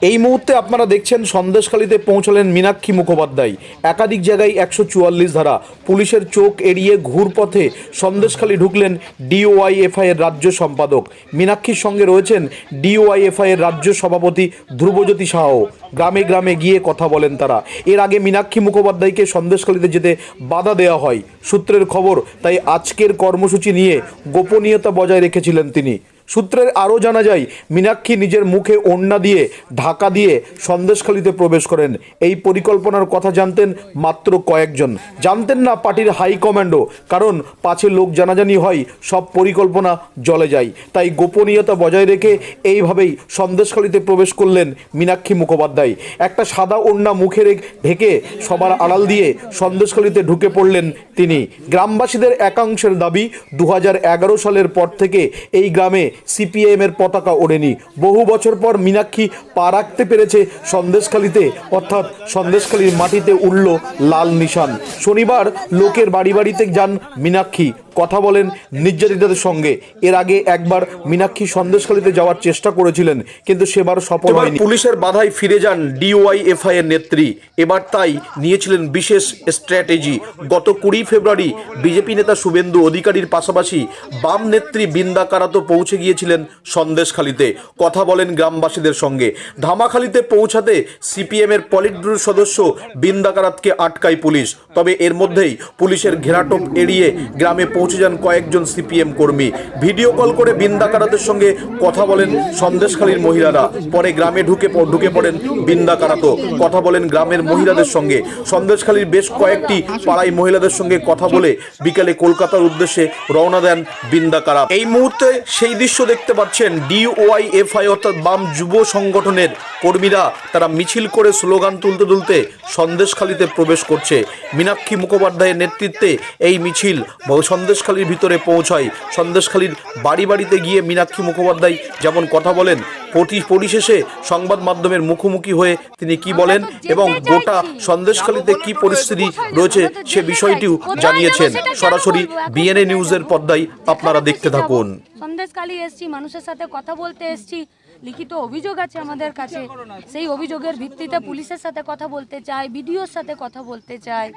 এই মুহূর্তে আপনারা দেখছেন সন্দেশখালীতে পৌঁছলেন মীনাক্ষী মুখোপাধ্যায়। একাধিক জায়গায় একশো চুয়াল্লিশ ধারা। পুলিশের চোখ এড়িয়ে ঘুরপথে সন্দেশখালী ঢুকলেন ডিওআইএফআই এর রাজ্য সম্পাদক। মীনাক্ষীর সঙ্গে রয়েছেন ডিওআইএফআই এর রাজ্য সভাপতি ধ্রুবজ্যোতি সাহ গ্রামে গ্রামে গিয়ে কথা বলেন তারা। এর আগে মীনাক্ষী মুখোপাধ্যায়কে সন্দেশখালীতে যেতে বাধা দেওয়া হয়। সূত্রের খবর, তাই আজকের কর্মসূচি নিয়ে গোপনীয়তা বজায় রেখেছিলেন তিনি। সূত্রের আরও জানা যায়, মীনাক্ষী নিজের মুখে ওড়না দিয়ে, ঢাকা দিয়ে সন্দেশখালিতে প্রবেশ করেন। এই পরিকল্পনার কথা জানতেন মাত্র কয়েকজন। জানতেন না পার্টির হাইকমান্ডও কারণ পাছে লোক জানাজানি হয়, সব পরিকল্পনা জলে যায়। তাই গোপনীয়তা বজায় রেখে এইভাবেই সন্দেশখালিতে প্রবেশ করলেন মীনাক্ষী মুখোপাধ্যায়। একটা সাদা ওড়না মুখে ঢেকে সবার আড়াল দিয়ে সন্দেশখালিতে ঢুকে পড়লেন তিনি। গ্রামবাসীদের একাংশের দাবি দু হাজার এগারো সালের পর থেকে এই গ্রামে সিপিএম এর পতাকা ওড়েনি। বহু বছর পর মীনাক্ষী পা রাখতে পেরেছে সন্দেশখালিতে। অর্থাৎ সন্দেশখালির মাটিতে উঠল লাল নিশান। শনিবার লোকের বাড়ি বাড়িতে যান মীনাক্ষী। কথা বলেন নির্যাতিতাদের সঙ্গে। এর আগে একবার মীনাক্ষী সন্দেশখালীতে যাওয়ার চেষ্টা করেছিলেন কিন্তু সেবার সফল হয়নি। পুলিশের বাধায় ফিরে যান ডিওয়াইএফআই এর নেত্রী। এবার তাই নিয়েছিলেন বিশেষ স্ট্র্যাটেজি। গত কুড়ি ফেব্রুয়ারি বিজেপি নেতা শুভেন্দু অধিকারীর পাশাপাশি বাম নেত্রী বৃন্দা কারাতো পৌঁছে গিয়েছিলেন সন্দেশখালীতে। কথা বলেন গ্রামবাসীদের সঙ্গে। ধামাখালীতে পৌঁছাতে সিপিএম এর পলিট ব্যুরোর সদস্য বৃন্দা কারাতকে আটকায় পুলিশ। তবে এর মধ্যেই পুলিশের ঘেরাটোপ এড়িয়ে গ্রামে পৌঁছে যান কয়েকজন সিপিএম কর্মী। ভিডিও কল করে বৃন্দা কারাতের সঙ্গে কথা বলেন সন্দেশখালীর মহিলারা। পরে গ্রামে ঢুকে ঢুকে পড়েন বিন্দাকারাতো। কথা বলেন গ্রামের মহিলাদের সঙ্গে। সন্দেশখালীর বেশ কয়েকটি পাড়ায় মহিলাদের সঙ্গে কথা বলে বিকেলে কলকাতার উদ্দেশ্যে রওনা দেন বিন্দাকারাত এই মুহূর্তে সেই দৃশ্য দেখতে পাচ্ছেন ডিওয়াইএফআই অর্থাৎ বাম যুব সংগঠনের কর্মীরা। তারা মিছিল করে স্লোগান তুলতে তুলতে সন্দেশখালীতে প্রবেশ করছে। মীনাক্ষী মুখোপাধ্যায়ের নেতৃত্বে এই মিছিল। ব- সন্দেশখালীর ভিতরে পৌঁছায়। সন্দেশখালীর বাড়ি বাড়িতে গিয়ে মীনাক্ষী মুখোপাধ্যায় যেমন কথা বলেন পরি- পরিশেষে সংবাদ মাধ্যমের মুখোমুখি হয়ে তিনি কি বলেন এবং গোটা সন্দেশখালীতে কি পরিস্থিতি রয়েছে সে বিষয়টিও জানিয়েছেন। সরাসরি বিএনএ নিউজের পর্দায় আপনারা দেখতে থাকুন। সন্দেশকালী এসছি, মানুষের সাথে কথা বলতে এসছি, লিখিত অভিযোগ আছে আমাদের কাছে। সেই অভিযোগের ভিত্তিতে পুলিশের সাথে কথা বলতে চাই বিডিওর সাথে কথা বলতে চাই।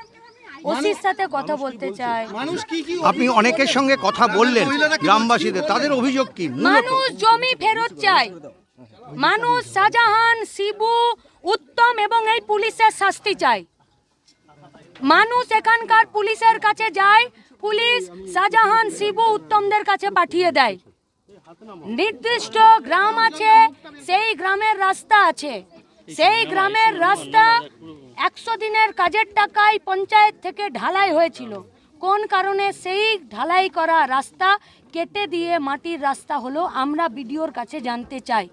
ওসির সাথে কথা বলতে চাই আপনি অনেকের সঙ্গে কথা বললেন গ্রামবাসীদের তাদের অভিযোগ কি? মানুষ জমি ফেরত চায়। মানুষ শাহজাহান শিবু উত্তম এবং এই পুলিশের শাস্তি চায়। মানুষ এখানকার পুলিশের কাছে যায় পুলিশ শাহজাহান শিবু উত্তমদের কাছে পাঠিয়ে দেয়। নির্দিষ্ট গ্রাম আছে সেই গ্রামের রাস্তা আছে। সেই গ্রামের রাস্তা একশো দিনের কাজের টাকায় পঞ্চায়েত থেকে ঢালাই হয়েছিল। কোন কারণে সেই ঢালাই করা রাস্তা কেটে দিয়ে মাটির রাস্তা হলো আমরা বিডিওর কাছে জানতে চাই।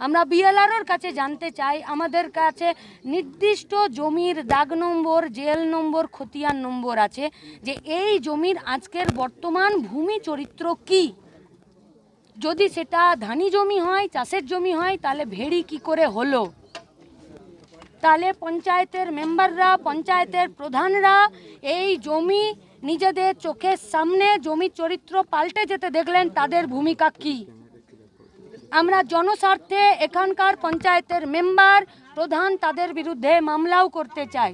আমরা বিএলআরওর কাছে জানতে চাই, আমাদের কাছে নির্দিষ্ট জমির দাগ নম্বর, জেল নম্বর, খতিয়ান নম্বর আছে যে এই জমির আজকের বর্তমান ভূমি চরিত্র কী? যদি সেটা ধানি জমি হয়, চাষের জমি হয়, তাহলে ভেড়ি কি করে হলো? তাহলে পঞ্চায়েতের মেম্বাররা, পঞ্চায়েতের প্রধানরা, এই জমি নিজেদের চোখের সামনে জমির চরিত্র পাল্টে যেতে দেখলেন তাদের ভূমিকা কি? আমরা জনস্বার্থে এখানকার পঞ্চায়েতের মেম্বার, প্রধান তাদের বিরুদ্ধে মামলাও করতে চাই।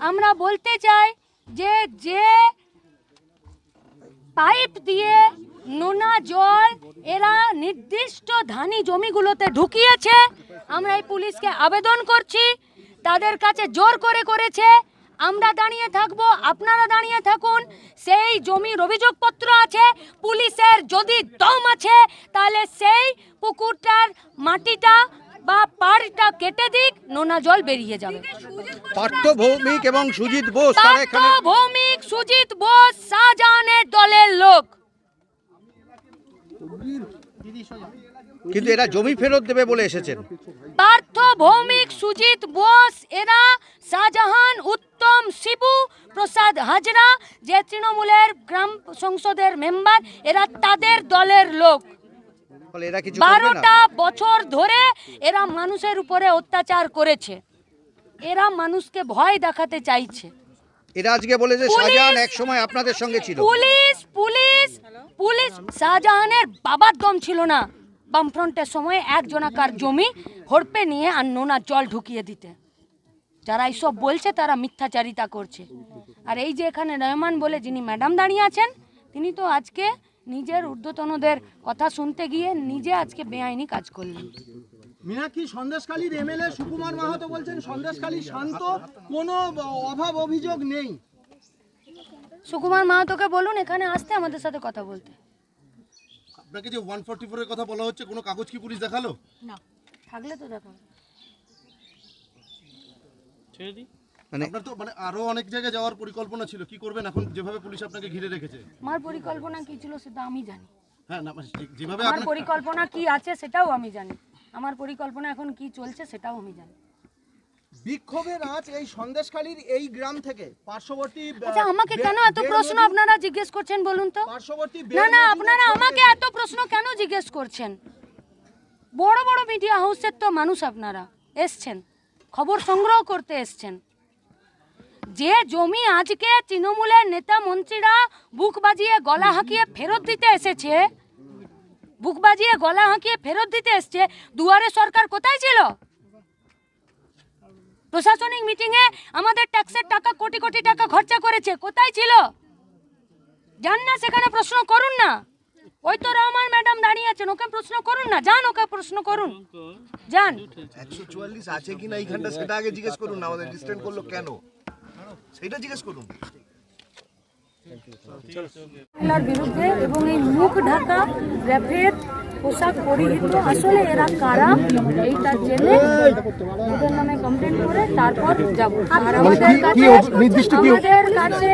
আমরা বলতে চাই যে যে পাইপ দিয়ে নোনা জল এরা নির্দিষ্ট ধানি জমিগুলোতে ঢুকিয়েছে। আমরা এই পুলিশকে আবেদন করছি। তাদের কাছে জোর করে করেছে। আমরা দাঁড়িয়ে থাকব আপনারা দাঁড়িয়ে থাকুন। সেই জমির অভিযোগপত্র আছে পুলিশের যদি দম আছে তাহলে সেই পুকুরটার মাটিটা বা পাড়টা কেটে দিক নোনা জল বেরিয়ে যাবে। পার্থ ভৌমিক এবং সুজিত বোস তারা এখানে ভৌমিক সুজিত বোস শাহজাহানের দলের লোক কিন্তু এরা জমি ফেরত দেবে বলে এসেছেন। পার্থ ভৌমিক সুজিত বোস এরা শাহজাহান উত্তম শিবু প্রসাদ হাজরা যে তৃণমূলের গ্রাম সংসদের মেম্বার এরা তাদের দলের লোক। বারোটা বছর ধরে এরা মানুষের উপরে অত্যাচার করেছে। এরা মানুষকে ভয় দেখাতে চাইছে। এরা আজকে বলে যে শাহজাহান এক সময় আপনাদের সঙ্গে ছিল। Police police police! শাহজাহানের বাবার দম ছিল না। বামফ্রন্টের সময় একজনাকার জমি হড়পে নিয়ে আর নোনা জল ঢুকিয়ে দিতে। যারা এইসব বলছে তারা মিথ্যাচারিতা করছে। আর এই যে এখানে রহমান বলে যিনি ম্যাডাম দাঁড়িয়ে আছেন তিনি তো আজকে নিজের ঊর্ধ্বতনদের কথা শুনতে গিয়ে নিজে আজকে বেআইনি কাজ করলেন। মীনাক্ষী সন্দেশখালীর এমএলএ সুকুমার মাহাতো বলছেন সন্দেশখালী শান্ত কোনো অভাব অভিযোগ নেই। সুকুমার মাহাতোকে বলুন এখানে আসতে আমাদের সাথে কথা বলতে। আপনাকে যে ওয়ান ফোর্টি ফোরের কথা বলা হচ্ছে কোনো কাগজ কি পুলিশ দেখাল? না। থাকলে তো দেখো মানে আপনার তো মানে আরও অনেক জায়গায় যাওয়ার পরিকল্পনা ছিল কি করবেন এখন? যেভাবে পুলিশ আপনাকে ঘিরে রেখেছে। আমার পরিকল্পনা কি ছিল সেটা আমি জানি। হ্যাঁ না মানে যেভাবে আমার আপনার পরিকল্পনা কি আছে সেটাও আমি জানি। আমার পরিকল্পনা এখন কি চলছে সেটাও আমি জানি। বিক্ষোভের আজ এই সন্দেশখালীর এই গ্রাম থেকে। পার্শ্ববর্তী আচ্ছা আমাকে কেন এত প্রশ্ন আপনারা জিজ্ঞেস করছেন বলুন তো? পার্শ্ববর্তী না না আপনারা আমাকে এত প্রশ্ন কেন জিজ্ঞেস করছেন? বড় বড় মিডিয়া হাউসের তো মানুষ আপনারা এসছেন খবর সংগ্রহ করতে এসছেন। যে জমি আজকে তৃণমূলের নেতা মন্ত্রীরা বুক বাজিয়ে গলা হাঁকিয়ে ফেরত দিতে এসেছে বুক বাজিয়ে গলা হাঁকিয়ে ফেরত দিতে এসছে। দুয়ারে সরকার কোথায় ছিল? প্রশাসনিক মিটিংয়ে আমাদের ট্যাক্সের টাকা, কোটি কোটি টাকা খরচা করেছে। কোথায় ছিল? যান না, সেখানে প্রশ্ন করুন না। ওই তো রহমান ম্যাডাম দাঁড়িয়ে আছেন, ওকে প্রশ্ন করুন না। যান, ওকে প্রশ্ন করুন। যান। একশো চুয়াল্লিশ আছে কিনা এইখানটা, সেটা আগে জিজ্ঞেস করুন আমাদের ডিস্টেন্ট করল কেন? সেটা জিজ্ঞেস করুন। বিরুদ্ধে এবং এই মুখ ঢাকা র্যাপের পোশাক পরিহিত। আসলে এরা কারা? এইটা জেনে ওদের নামে কমপ্লেন করে তারপর যাব। আর আমাদের কাছে আমাদের কাছে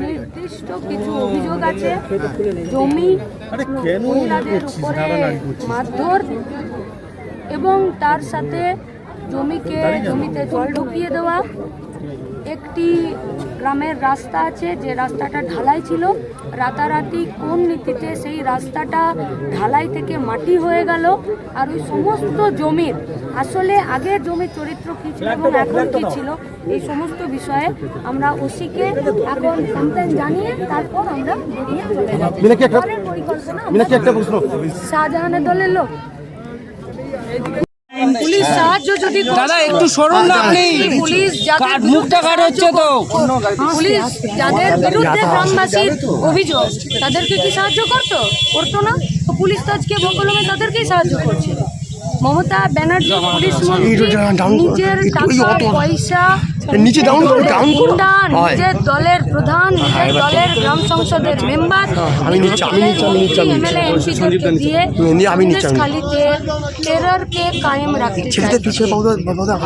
নির্দিষ্ট কিছু অভিযোগ আছে। জমি মহিলাদের উপরে মারধর এবং তার সাথে জমিকে জমিতে জল ঢুকিয়ে দেওয়া। একটি গ্রামের রাস্তা আছে যে রাস্তাটা ঢালাই ছিল রাতারাতি কোন নীতিতে সেই রাস্তাটা ঢালাই থেকে মাটি হয়ে গেল আর ওই সমস্ত জমির আসলে আগের জমির চরিত্র কী ছিল এবং এখন কী ছিল এই সমস্ত বিষয়ে আমরা ওসিকে এখন কমপ্লেন জানিয়ে তারপর আমরা বেরিয়ে চলে যাব পরিকল্পনা শাহজাহানের দলের লোক। সাহায্য যদি দাদা একটু সরুন না আপনি পুলিশ যাদের মুখটা কাট হচ্ছে তো। পুলিশ যাদের বিরুদ্ধে গ্রামবাসীর অভিযোগ তাদেরকে কি সাহায্য করতো? করতো না? তো পুলিশ তো আজকে বকলমে তাদেরকেই সাহায্য করছে। মমতা ব্যানার্জি পুলিশ মন্ত্রী নিজের টাকা পয়সা নিচে ডাউন ডাউন নিজের দলের প্রধান নিজের দলের গ্রাম সংসদের মেম্বার আমি নিচ্ছি আমি নিচ্ছি আমি দিয়ে আমি খালিতে টেররকে কায়েম রাখতে চাইছে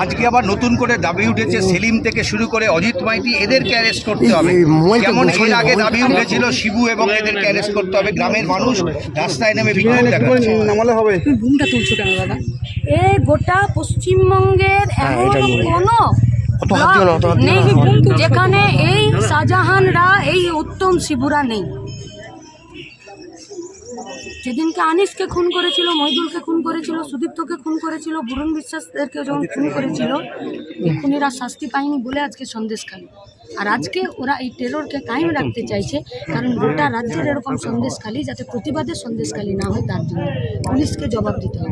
আজকে আবার নতুন করে দাবি উঠেছে সেলিম থেকে শুরু করে অজিত মাইতি এদেরকে অ্যারেস্ট করতে হবে। যেমন এর আগে দাবি উঠেছিল শিবু এবং এদেরকে অ্যারেস্ট করতে হবে। গ্রামের মানুষ রাস্তায় নেমে বিক্ষোভ দেখাচ্ছে। এ গোটা পশ্চিমবঙ্গের এমন কোনো নেই যেখানে এই শাহজাহানরা এই উত্তম শিবুরা নেই। যেদিনকে আনিসকে খুন করেছিল, মহিদুলকে খুন করেছিল, সুদীপ্তকে খুন করেছিল, বুরন বিশ্বাসদেরকে যখন খুন করেছিল এই খুনিরা শাস্তি পায়নি বলে আজকে সন্দেশখালী। আর আজকে ওরা এই টেররকে কায়েম রাখতে চাইছে, কারণ গোটা রাজ্যের এরকম সন্দেশখালী, যাতে প্রতিবাদের সন্দেশখালী না হয়, তার জন্য পুলিশকে জবাব দিতে হবে।